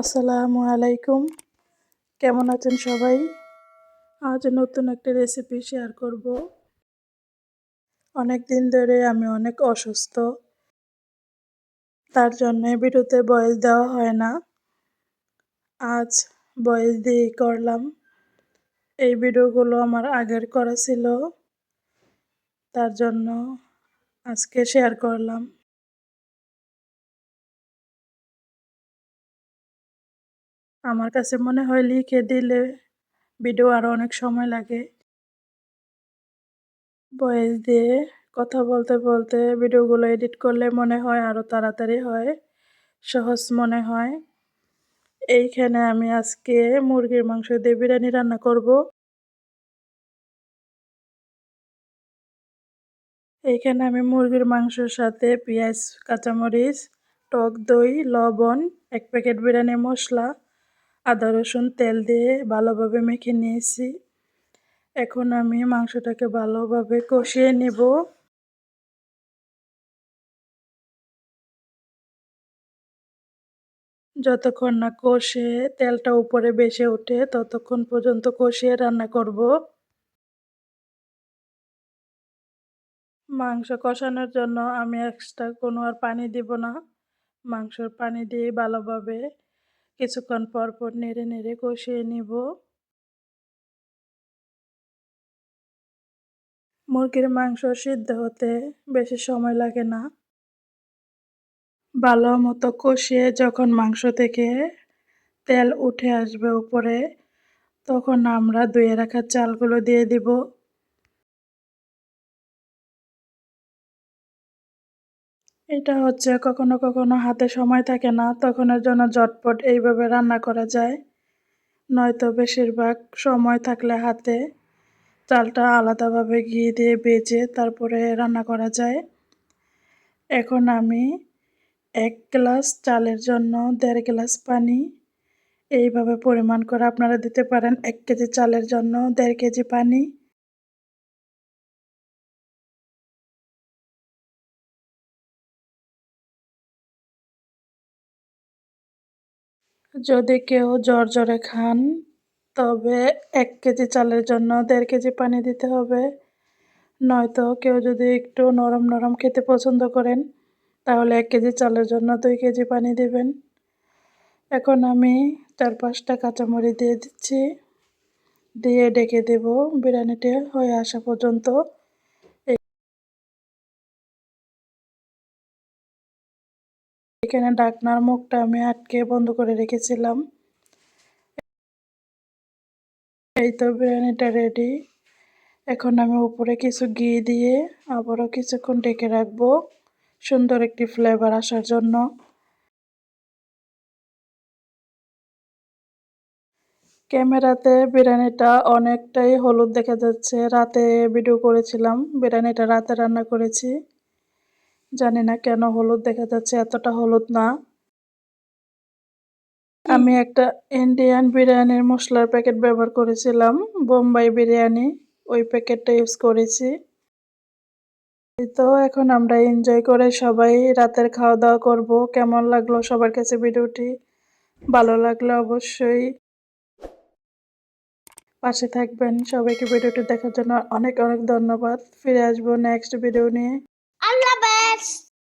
আসসালামু আলাইকুম। কেমন আছেন সবাই? আজ নতুন একটা রেসিপি শেয়ার করব। অনেক দিন ধরে আমি অনেক অসুস্থ। তার জন্য ভিডিওতে বয়স দেওয়া হয় না। আজ বয়স দিয়ে করলাম। এই ভিডিওগুলো আমার আগের করা ছিল। তার জন্য আজকে শেয়ার করলাম। আমার কাছে মনে হয় লিখে দিলে ভিডিও আরও অনেক সময় লাগে। ভয়েস দিয়ে কথা বলতে বলতে ভিডিওগুলো এডিট করলে মনে হয় আরও তাড়াতাড়ি হয়, সহজ মনে হয়। এইখানে আমি আজকে মুরগির মাংস দিয়ে বিরিয়ানি রান্না করব। এইখানে আমি মুরগির মাংসের সাথে পেঁয়াজ, কাঁচামরিচ, টক দই, লবণ, এক প্যাকেট বিরিয়ানি মশলা আদা, রসুন, তেল দিয়ে ভালোভাবে মেখে নিয়েছি। এখন আমি মাংসটাকে ভালোভাবে কষিয়ে নেব। যতক্ষণ না কষে তেলটা উপরে বেসে ওঠে, ততক্ষণ পর্যন্ত কষিয়ে রান্না করব। মাংস কষানোর জন্য আমি এক্সট্রা কোনো আর পানি দিব না। মাংসর পানি দিয়ে ভালোভাবে কিছুক্ষণ পর পর নেড়ে নেড়ে কষিয়ে নিব। মুরগির মাংস সিদ্ধ হতে বেশি সময় লাগে না। ভালো মতো কষিয়ে যখন মাংস থেকে তেল উঠে আসবে উপরে, তখন আমরা ধুয়ে রাখা চালগুলো দিয়ে দিব। এটা হচ্ছে কখনো কখনো হাতে সময় থাকে না, তখনের জন্য ঝটপট এইভাবে রান্না করা যায়। নয়তো বেশিরভাগ সময় থাকলে হাতে চালটা আলাদাভাবে ঘি দিয়ে বেজে তারপরে রান্না করা যায়। এখন আমি এক গ্লাস চালের জন্য দেড় গ্লাস পানি এইভাবে পরিমাণ করে আপনারা দিতে পারেন। এক কেজি চালের জন্য দেড় কেজি পানি। যদি কেউ জ্বর জ্বরে খান, তবে এক কেজি চালের জন্য দেড় কেজি পানি দিতে হবে। নয়তো কেউ যদি একটু নরম নরম খেতে পছন্দ করেন, তাহলে এক কেজি চালের জন্য দুই কেজি পানি দেবেন। এখন আমি চার পাঁচটা কাঁচামরিচ দিয়ে দিচ্ছি। দিয়ে ডেকে দেব বিরিয়ানিটা হয়ে আসা পর্যন্ত। এখানে ডাকনার মুখটা আমি আটকে বন্ধ করে রেখেছিলাম। এই তো বিরিয়ানিটা রেডি এখন আমি উপরে কিছু ঘি দিয়ে আবারও কিছুক্ষণ ডেকে রাখব সুন্দর একটি ফ্লেভার আসার জন্য। ক্যামেরাতে বিরিয়ানিটা অনেকটাই হলুদ দেখা যাচ্ছে। রাতে ভিডিও করেছিলাম, বিরিয়ানিটা রাতে রান্না করেছি। জানি না কেন হলুদ দেখা যাচ্ছে, এতটা হলুদ না। আমি একটা ইন্ডিয়ান বিরিয়ানির মশলার প্যাকেট ব্যবহার করেছিলাম, বোম্বাই বিরিয়ানি, ওই প্যাকেটটা ইউজ করেছি। তো, এখন আমরা এনজয় করে সবাই রাতের খাওয়া দাওয়া করব। কেমন লাগল সবার কাছে ভিডিওটি? ভালো লাগলে অবশ্যই পাশে থাকবেন। সবাইকে ভিডিওটি দেখার জন্য অনেক অনেক ধন্যবাদ। ফিরে আসব নেক্সট ভিডিও নিয়ে। let's